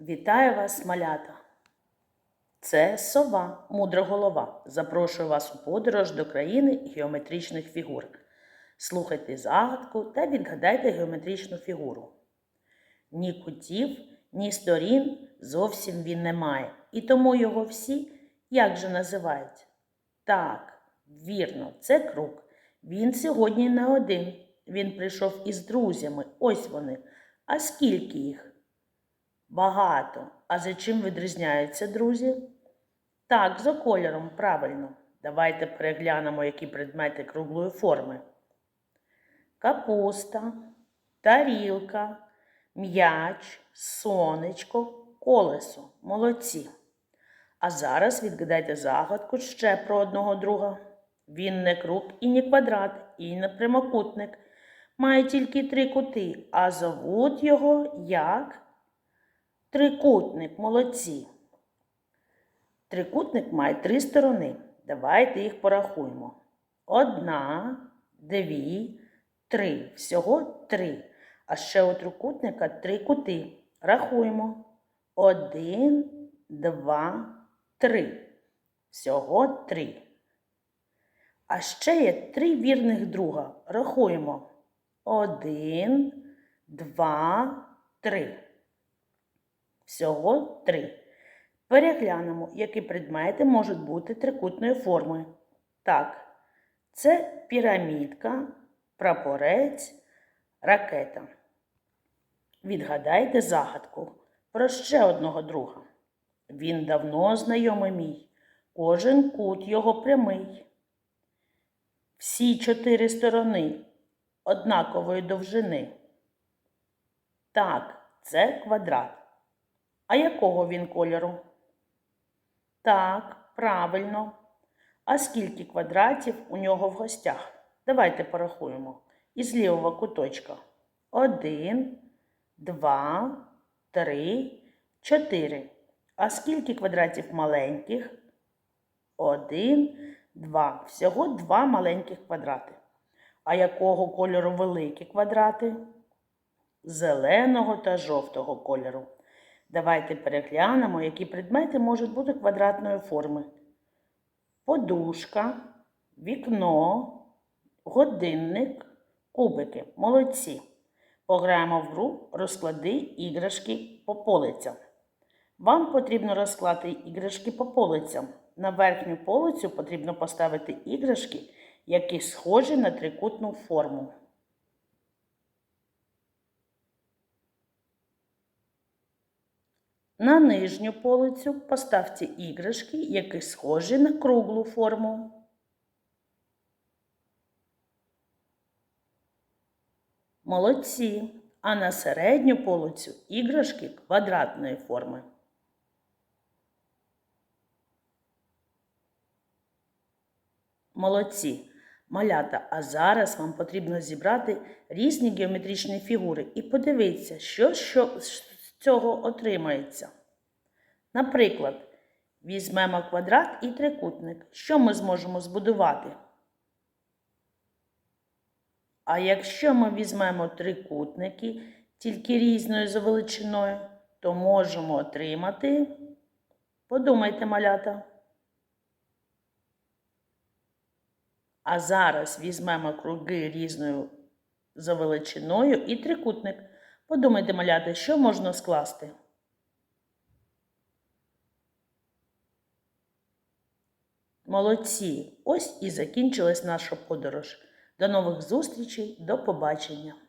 Вітаю вас, малята! Це сова, мудра голова. Запрошую вас у подорож до країни геометричних фігур. Слухайте загадку та відгадайте геометричну фігуру. Ні кутів, ні сторін зовсім він не має, і тому його всі як же називають? Так, вірно, це круг. Він сьогодні не один. Він прийшов із друзями. Ось вони. А скільки їх? Багато. А за чим відрізняються друзі? Так, за кольором, правильно. Давайте переглянемо, які предмети круглої форми. Капуста, тарілка, м'яч, сонечко, колесо. Молодці. А зараз відгадайте загадку ще про одного друга. Він не круг і не квадрат, і не прямокутник. Має тільки три кути, а зовуть його як? Трикутник, молодці. Трикутник має три сторони. Давайте їх порахуємо. Одна, дві, три. Всього три. А ще у трикутника три кути. Рахуємо. Один, два, три. Всього три. А ще є три вірних друга. Рахуємо. Один, два, три. Всього три. Переглянемо, які предмети можуть бути трикутної форми. Так, це пірамідка, прапорець, ракета. Відгадайте загадку про ще одного друга. Він давно знайомий мій, кожен кут його прямий. Всі чотири сторони однакової довжини. Так, це квадрат. А якого він кольору? Так, правильно. А скільки квадратів у нього в гостях? Давайте порахуємо. Із лівого куточка. Один, два, три, чотири. А скільки квадратів маленьких? Один, два. Всього два маленьких квадрати. А якого кольору великі квадрати? Зеленого та жовтого кольору. Давайте переглянемо, які предмети можуть бути квадратної форми. Подушка, вікно, годинник, кубики. Молодці. Пограємо в гру розклади іграшки по полицям. Вам потрібно розклати іграшки по полицям. На верхню полицю потрібно поставити іграшки, які схожі на трикутну форму. На нижню полицю поставте іграшки, які схожі на круглу форму. Молодці. А на середню полицю іграшки квадратної форми. Молодці. Малята, а зараз вам потрібно зібрати різні геометричні фігури і подивитися, що, що цього отримається. Наприклад, візьмемо квадрат і трикутник. Що ми зможемо збудувати? А якщо ми візьмемо трикутники тільки різною за величиною, то можемо отримати. Подумайте, малята. А зараз візьмемо круги різною за величиною і трикутник. Подумайте, маляти, що можна скласти? Молодці! Ось і закінчилась наша подорож. До нових зустрічей, до побачення!